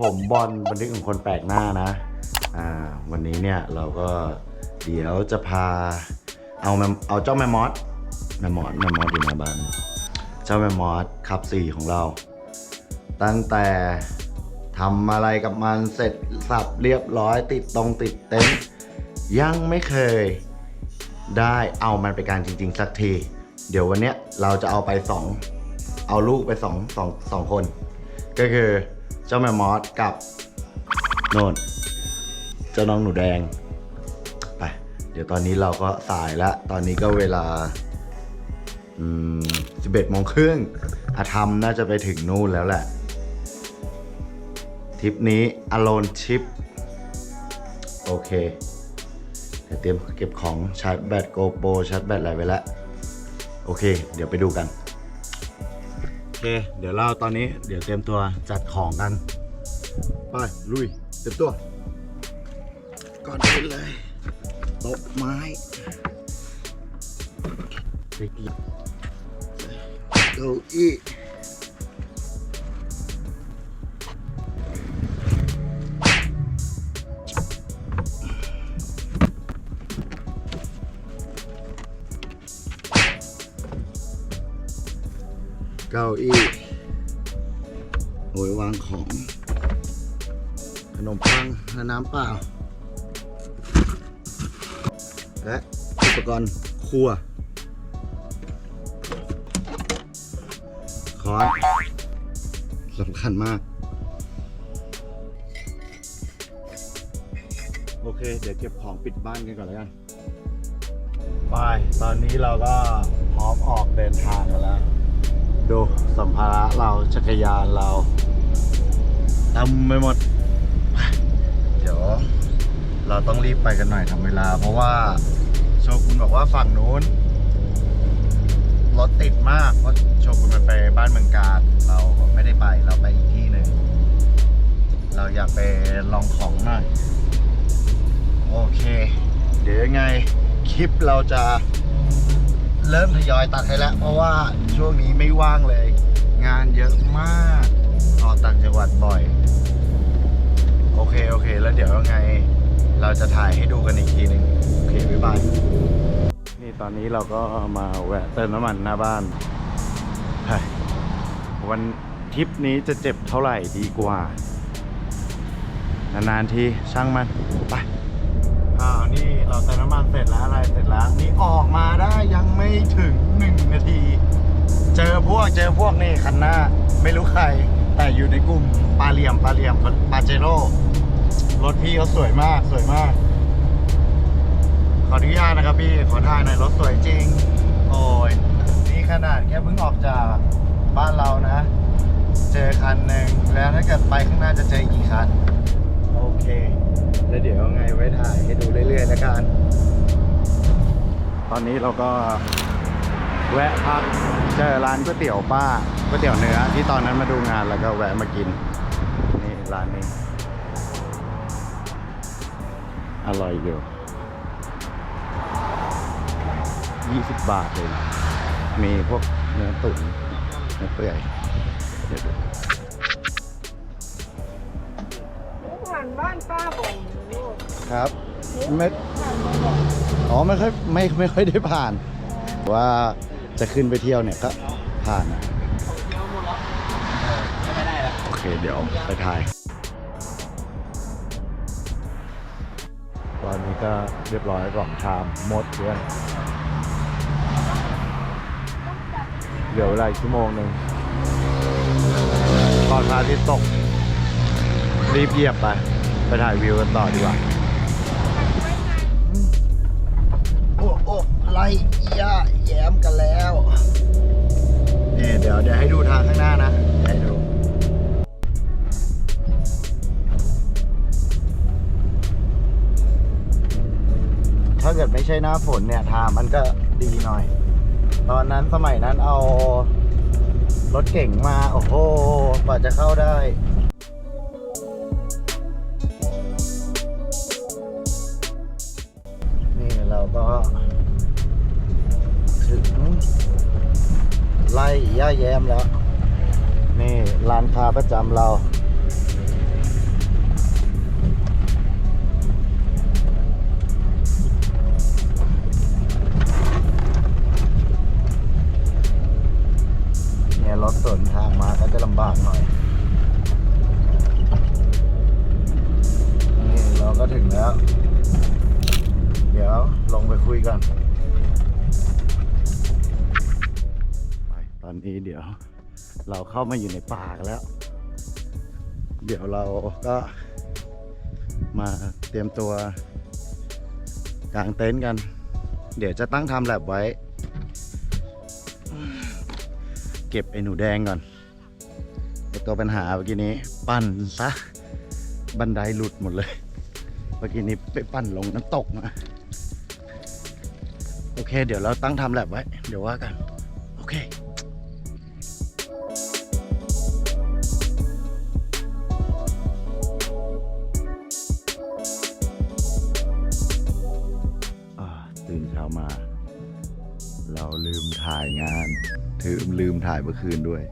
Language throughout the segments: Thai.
ผมบอลบันทึกของคนแปลกหน้านะ อ่า วันนี้เนี่ยเราก็เดี๋ยวจะพาเอาแมมเอาเจ้าแมมมอสแมมมอสแมมมอสอยู่ในบ้านเจ้าแมมมอสคับสี่ของเรา ตั้งแต่ทำอะไรกับมันเสร็จสับเรียบร้อยติดตรงติดเต็นท์ยังไม่เคยได้เอามันไปการจริง ๆ สักที เดี๋ยววันเนี้ยเราจะเอาไปสองเอาลูกไปสองสองสองคน ก็คือ เจ้าแมมมอสกับโนนเจ้าน้องหนูแดง ไป เดี๋ยวตอนนี้เราก็สายแล้ว ตอนนี้ก็เวลาอืมสิบเอ็ดโมงครึ่งอาธรรมน่าจะไปถึงนู่นแล้วแหละ ทริปนี้อโลนชิป โอเคเดี๋ยวเตรียมเก็บของชาร์จแบตโกโปรชาร์จแบตอะไรไว้แล้ว โอเค เดี๋ยวไปดูกัน เค เดี๋ยวเราตอนนี้เดี๋ยวเตรียมตัวจัดของกัน ไป ลุย เตรียมตัว ก่อนอื่นเลยโต๊ะไม้ไปกินเก้าอี้ เก้าอี้โอ้ยวางของ ขนมปังและน้ำเปล่า และอุปกรณ์ครัวค้อนสำคัญมาก โอเค เดี๋ยวเก็บของปิดบ้านกันก่อนแล้วกันไปตอนนี้เราก็พร้อมออกเดินทางกันแล้ว ดูสัมภาระเราจักรยานเราเต็มไปหมด เดี๋ยว เราต้องรีบไปกันหน่อยทำเวลา เพราะว่าโชกุนบอกว่าฝั่งนู้นรถติดมากเพราะโชกุนมันไปบ้านเมืองการ เราไม่ได้ไปเราไปอีกที่หนึ่งเราอยากไปลองของหน่อยโอเค เดี๋ยวยังไงคลิปเราจะ เริ่มทยอยตัดให้แล้ว เพราะว่าช่วงนี้ไม่ว่างเลย งานเยอะมากออกต่างจังหวัดบ่อย โอเค โอเค แล้วเดี๋ยวยังไง เราจะถ่ายให้ดูกันอีกทีหนึ่งโอเค บ๊ายบาย นี่ตอนนี้เราก็มาแวะเติมน้ำมันหน้าบ้านวันทริปนี้จะเจ็บเท่าไหร่ดีกว่า นานๆทีช่างมัน ไป นี่เราเติมน้ำมันเสร็จแล้วอะไรเสร็จแล้ว นี่ออกมาได้ยังไม่ถึงหนึ่งนาที เจอพวกเจอพวกนี่คันหน้า ไม่รู้ใคร แต่อยู่ในกลุ่มปลาเหลี่ยมปลาเหลี่ยมปาเจโร่รถพี่เขาสวยมากสวยมาก ขออนุญาตนะครับพี่ขอถ่ายหน่อยรถสวยจริง โอ้ยนี่ขนาดแค่เพิ่งออกจากบ้านเรานะ เจอคันหนึ่งแล้วถ้าเกิดไปข้างหน้าจะเจออีกกี่คัน โอเค แล้วเดี๋ยวไงไว้ถ่ายให้ดูเรื่อยๆแล้วกันตอนนี้เราก็แวะพักเจอร้านก๋วยเตี๋ยวป้าก๋วยเตี๋ยวเนื้อที่ตอนนั้นมาดูงานแล้วก็แวะมากิน นี่ร้านนี้ อร่อยอยู่20 บาทเลย มีพวกเนื้อตุ๋นเนื้อเปื่อยเดี๋ยวดูผ่านบ้านป้าบ่อก ครับไม่อ๋อไม่ค่อยไม่ไม่ค่อยได้ผ่าน ว่าจะขึ้นไปเที่ยวเนี่ยก็ผ่านโอเคเดี๋ยวไปถ่ายตอนนี้ก็เรียบร้อยสองชามหมดเพื่อนเหลือเวลาชั่วโมงหนึ่งตอนพระอาทิตย์ตกรีบเหยียบไป ไปถ่ายวิวกันต่อดีกว่า น้าฝนเนี่ยทางมันก็ดีหน่อย ตอนนั้นสมัยนั้นเอารถเก่งมา โอ้โหกว่าจะเข้าได้นี่เราก็ถึงไล่ย่าแย้มแล้ว นี่ร้านค้าประจำเรา นี้เดี๋ยว เราเข้ามาอยู่ในป่ากแล้ว เดี๋ยวเราก็มาเตรียมตัวกางเต็นท์กัน เดี๋ยวจะตั้งทำแลบไว้ เก็บไอ้หนูแดงก่อนไอ้ตัวปัญหาเมื่อกี้นี้ ปั้นซะบันไดหลุดหมดเลย เมื่อกี้นี้ไปปั้นลงน้ำตกมาโอเค เดี๋ยวเราตั้งทำแลบไว้ เดี๋ยวว่ากัน โอเค มา เราลืมถ่ายงานถือลืมถ่ายเมื่อคืนด้วย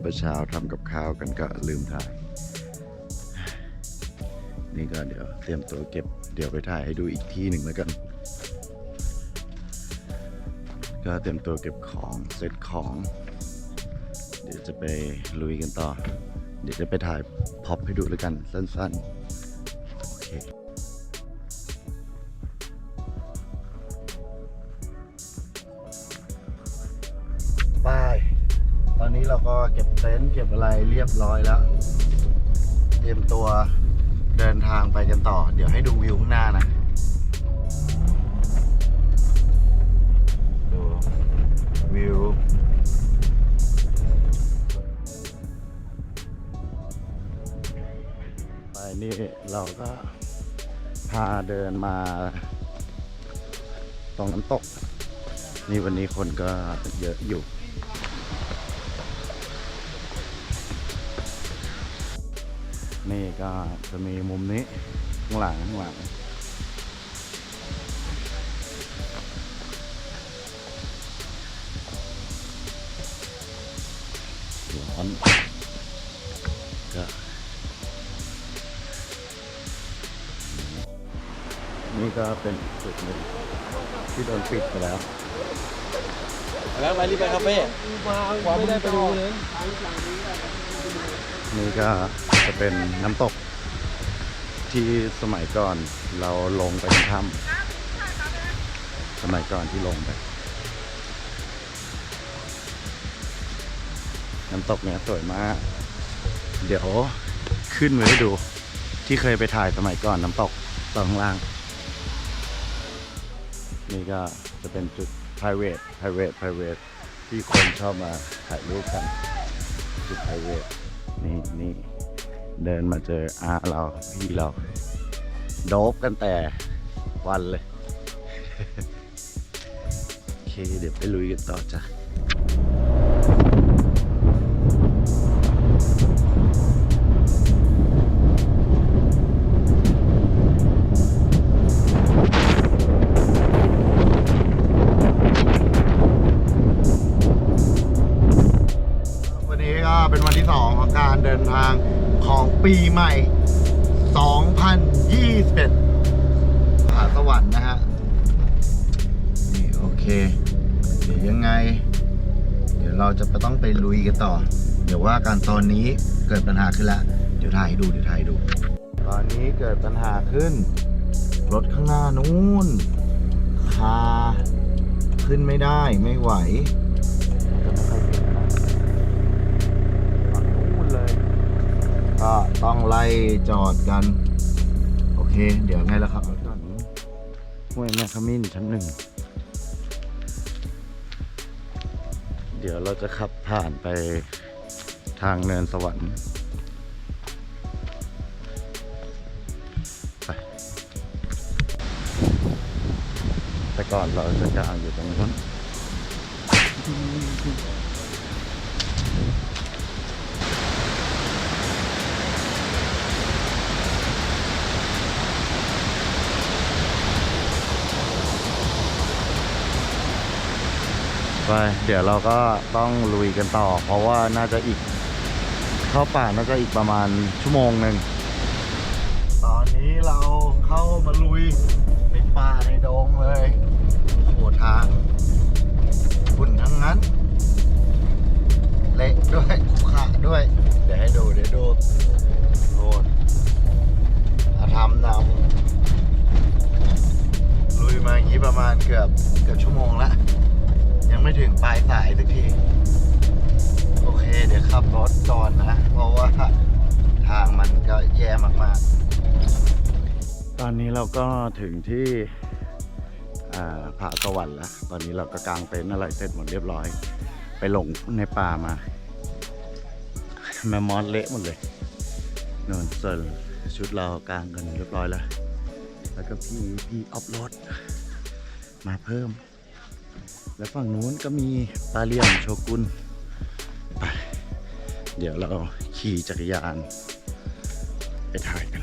เมื่อเช้าทำกับข้าวกันก็ลืมถ่าย นี่ก็เดี๋ยวเตรียมตัวเก็บเดี๋ยวไปถ่ายให้ดูอีกที่หนึ่งแล้วกัน ก็เตรียมตัวเก็บของเซตของ เดี๋ยวจะไปลุยกันต่อ เดี๋ยวจะไปถ่ายพ็อปให้ดูแล้วกันสั้นๆ โอเค เต็นท์เก็บอะไรเรียบร้อยแล้ว เตรียมตัวเดินทางไปกันต่อ เดี๋ยวให้ดูวิวข้างหน้านะดูวิวไปนี่เราก็พาเดินมาตรงน้ำตก นี่วันนี้คนก็เยอะอยู่ นี่ก็จะมีมุมนี้ข้างหลังข้างหลังร้อนก็นี่ก็เป็นจุดหนึ่งที่โดนปิดไปแล้วแล้วไปรีบไปคาเฟ่มาไม่ได้ไปดูเลยนี่ก็ จะเป็นน้ำตกที่สมัยก่อนเราลงไปในถ้ำสมัยก่อนที่ลงไป น้ำตกเนี่ยสวยมาก เดี๋ยวขึ้นไว้ให้ดูที่เคยไปถ่ายสมัยก่อนน้ำตกตอนข้างล่าง นี่ก็จะเป็นจุด private private private ที่คนชอบมาถ่ายรูปกัน จุด private นี่นี่ เดินมาเจออาเราพี่เรา โดบกันแต่วันเลย โอเค เดี๋ยวไปลุยกันต่อจ้ะ ของปีใหม่ 2021มหาสวรรค์นะฮะ นี่โอเค เดี๋ยวยังไง เดี๋ยวเราจะต้องไปลุยกันต่อ เดี๋ยวว่าการตอนนี้เกิดปัญหาขึ้นแล้วเดี๋ยวถ่ายให้ดู เดี๋ยวถ่ายให้ดู ตอนนี้เกิดปัญหาขึ้น รถข้างหน้านู้นคาขึ้นไม่ได้ไม่ไหว ต้องไล่จอดกัน โอเค เดี๋ยวไงล่ะครับจอดห้วยแม่ขมิ้นชั้นหนึ่ง เดี๋ยวเราจะขับผ่านไปทางเนินสวรรค์ไปแต่ก่อนเราจะกางอยู่ตรงนู้น ไปเดี๋ยวเราก็ต้องลุยกันต่อ เพราะว่าน่าจะอีกเข้าป่าน่าจะอีกประมาณชั่วโมงหนึ่งตอนนี้เราเข้ามาลุยในป่าในดงเลยโหทางฝุ่นทั้งนั้น เละด้วยขรุขระด้วย เดี๋ยวให้ดูเดี๋ยวดูโน่นอาทำนำลุยมาอย่างนี้ประมาณเกือบเกือบชั่วโมงละ ไม่ถึงปลายสายสักที โอเค เดี๋ยวขับรถก่อนนะ เพราะว่าทางมันก็แย่มากๆ ตอนนี้เราก็ถึงที่ผาสวรรค์แล้ว ตอนนี้เราก็กางเต็นท์อะไรเสร็จหมดเรียบร้อย ไปหลงในป่ามาแมมมอสเละหมดเลยนนส่วนชุดเรากางกันเรียบร้อยแล้ว แล้วก็พี่พี่ออฟโรดมาเพิ่ม แล้วฝั่งนู้นก็มีปลาเลี่ยมโชกุนไปเดี๋ยวเราขี่จักรยาน ไปถ่ายกัน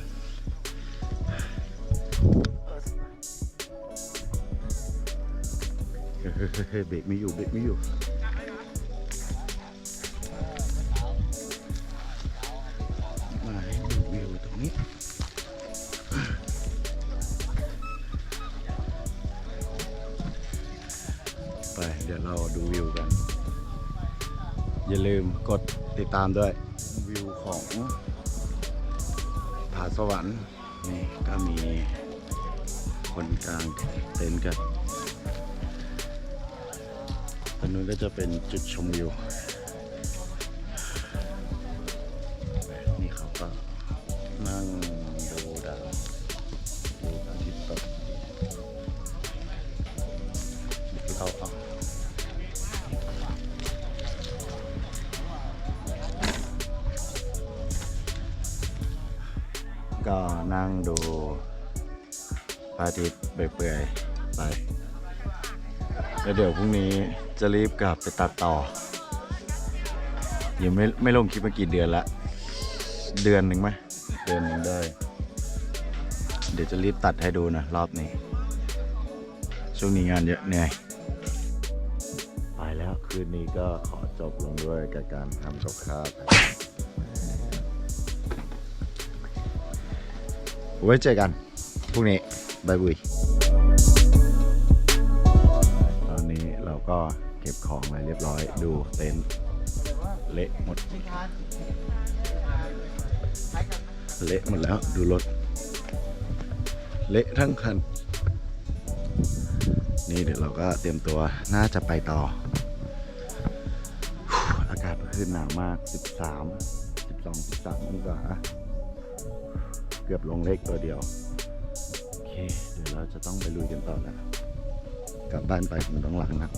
เฮ้ยเฮ้ยเฮ้ยเฮ้ยเบรกไม่อยู่เบรกไม่อยู่ ติดตามด้วย วิวของผาสวรรค์นี่ก็มีคนกลางเต็นท์กันตรงนู้นก็จะเป็นจุดชมวิว ก็นั่งดูพระอาทิตย์เปื่อยๆไป แล้วเดี๋ยวพรุ่งนี้จะรีบกลับไปตัดต่อ ยังไม่ไม่ลงคลิปมากี่เดือนละ เดือนหนึ่งไหมเดือนหนึ่งได้ เดี๋ยวจะรีบตัดให้ดูนะ รอบนี้ ช่วงนี้งานเยอะเหนื่อยไปแล้วคืนนี้ก็ขอจบลงด้วยกับการทำกับข้าว ไว้เจอกันพรุ่งนี้บายบุยตอนนี้เราก็เก็บของอะไรเรียบร้อยดูเต็นท์เละหมด เละหมดแล้วดูรถ เละทั้งคัน นี่เดี๋ยวเราก็เตรียมตัวน่าจะไปต่อ อากาศเมื่อคืนหนาวมาก 13 12 13องศา เกือบลงเล็กตัวเดียว โอเค เดี๋ยวเราจะต้องไปลุยกันต่อแล้วกลับบ้านไปผมต้องหลังนะ